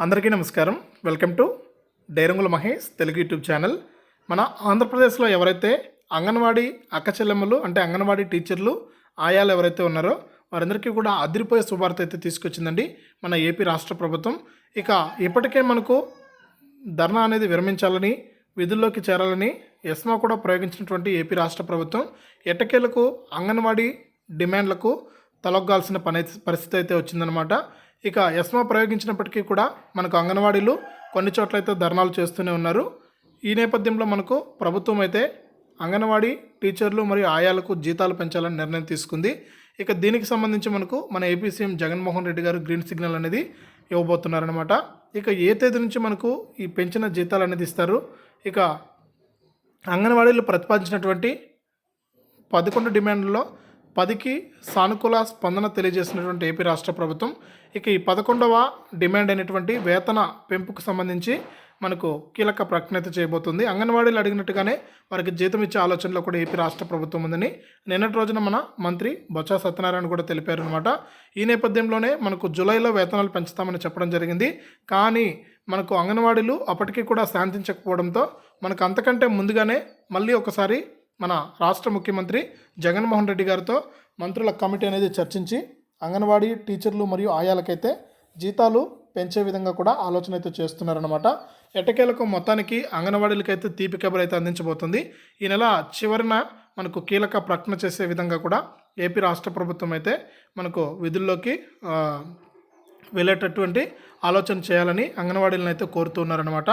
అందరికీ నమస్కారం. Welcome to డైరంగుల Mahesh Telugu YouTube channel. మన ఆంధ్రప్రదేశ్లో ఎవరైతే అంగన్వాడీ అక్క చెల్లెమ్మలు అంటే అంగన్వాడీ టీచర్లు ఆయాలు ఎవరైతే ఉన్నారో వారందరికీ కూడా అదిరిపోయే శుభార్త అయితే తీసుకొచ్చిందండి మన ఏపీ రాష్ట్ర ప్రభుత్వం. ఇక ఇప్పటికే మనకు ధర్నా అనేది విరమించాలని విధుల్లోకి చేరాలని ఎస్మా కూడా ప్రయోగించినటువంటి ఏపీ రాష్ట్ర ప్రభుత్వం ఎట్టకేలకు అంగన్వాడీ డిమాండ్లకు తలొగ్గాల్సిన పని పరిస్థితి అయితే వచ్చిందనమాట ఇక ఎస్మా ప్రయోగించినప్పటికీ కూడా మనకు అంగన్వాడీలు కొన్ని చోట్ల అయితే ధర్నాలు చేస్తూనే ఉన్నారు. ఈ నేపథ్యంలో మనకు ప్రభుత్వం అయితే అంగన్వాడీ టీచర్లు మరియు ఆయాలకు జీతాలు పెంచాలని నిర్ణయం తీసుకుంది. ఇక దీనికి సంబంధించి మనకు మన ఏపీ సీఎం జగన్మోహన్ రెడ్డి గారు గ్రీన్ సిగ్నల్ అనేది ఇవ్వబోతున్నారనమాట ఇక ఏ తేదీ నుంచి మనకు ఈ పెంచిన జీతాలు అనేది ఇస్తారు? ఇక అంగన్వాడీలు ప్రతిపాదించినటువంటి పదకొండు డిమాండ్లో పదికి సానుకూల స్పందన తెలియజేసినటువంటి ఏపీ రాష్ట్ర ప్రభుత్వం ఇక ఈ పదకొండవ డిమాండ్ అయినటువంటి వేతన పెంపుకు సంబంధించి మనకు కీలక ప్రకటన చేయబోతుంది. అంగన్వాడీలు అడిగినట్టుగానే వారికి జీతం ఇచ్చే ఆలోచనలో కూడా ఏపీ రాష్ట్ర ప్రభుత్వం ఉందని నిన్నటి రోజున మన మంత్రి బొత్స సత్యనారాయణ కూడా తెలిపారు అనమాట ఈ నేపథ్యంలోనే మనకు జూలైలో వేతనాలు పెంచుతామని చెప్పడం జరిగింది. కానీ మనకు అంగన్వాడీలు అప్పటికీ కూడా శాంతించకపోవడంతో మనకు అంతకంటే ముందుగానే మళ్ళీ ఒకసారి మన రాష్ట్ర ముఖ్యమంత్రి జగన్మోహన్ రెడ్డి గారితో మంత్రుల కమిటీ అనేది చర్చించి అంగన్వాడీ టీచర్లు మరియు ఆయాలకైతే జీతాలు పెంచే విధంగా కూడా ఆలోచన అయితే చేస్తున్నారనమాట ఎటకేలకు మొత్తానికి అంగన్వాడీలకైతే తీపి కబురు అయితే అందించబోతుంది. ఈ నెల చివరిన మనకు కీలక ప్రకటన చేసే విధంగా కూడా ఏపీ రాష్ట్ర ప్రభుత్వం అయితే మనకు విధుల్లోకి వెళ్ళేటటువంటి ఆలోచన చేయాలని అంగన్వాడీలను అయితే కోరుతున్నారనమాట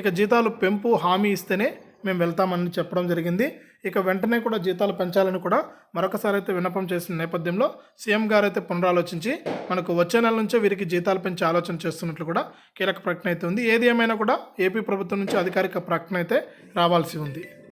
ఇక జీతాలు పెంపు హామీ ఇస్తేనే మేము వెళ్తామని చెప్పడం జరిగింది. ఇక వెంటనే కూడా జీతాలు పెంచాలని కూడా మరొకసారి అయితే విన్నపం చేసిన నేపథ్యంలో సీఎం గారు అయితే పునరాలోచించి మనకు వచ్చే నెల నుంచే వీరికి జీతాలు పెంచే ఆలోచన చేస్తున్నట్లు కూడా కీలక ప్రకటన అయితే ఉంది. ఏది ఏమైనా కూడా ఏపీ ప్రభుత్వం నుంచి అధికారిక ప్రకటన అయితే రావాల్సి ఉంది.